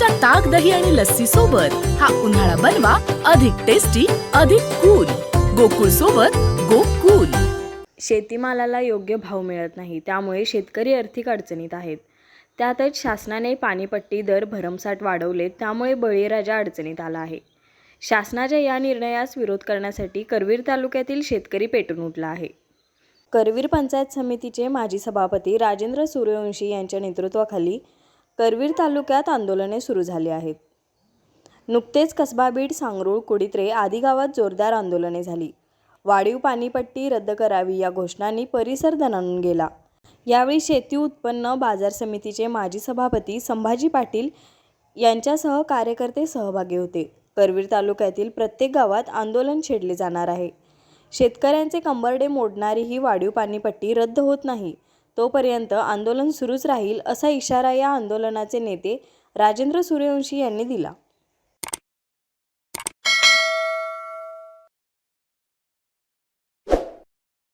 तुमच्या ताक दही आणि लस्सी सोबत हा उन्हाळा बनवा अधिक टेस्टी अधिक कूल गोकुळ सोबत गोकुल. शेतीमालाला योग्य भाव मिळत नाही त्यामुळे शेतकरी आर्थिक अडचणीत आहेत. त्यातच शासनाने पाणीपट्टी दर भरमसाठ वाढवले त्यामुळे बळीराजा अडचणीत आला आहे. शासनाच्या या निर्णयास विरोध करण्यासाठी करवीर तालुक्यातील शेतकरी पेटून उठला आहे. करवीर पंचायत समितीचे माजी सभापती राजेंद्र सूर्यवंशी यांच्या नेतृत्वाखाली करवीर तालुक्यात आंदोलने सुरू झाली आहेत. नुकतेच कसबा बीड सांगरूळ कुडित्रे आदी गावात जोरदार आंदोलने झाली. वाढीव पाणीपट्टी रद्द करावी या घोषणांनी परिसर दणाणून गेला. यावेळी शेती उत्पन्न बाजार समितीचे माजी सभापती संभाजी पाटील यांच्यासह कार्यकर्ते सहभागी होते. करवीर तालुक्यातील प्रत्येक गावात आंदोलन छेडले जाणार आहे. शेतकऱ्यांचे कंबरडे मोडणारी ही वाढीव पाणीपट्टी रद्द होत नाही. तोपर्यंत आंदोलन सुरूच राहील असा इशारा या आंदोलनाचे नेते राजेंद्र सूर्यवंशी यांनी दिला.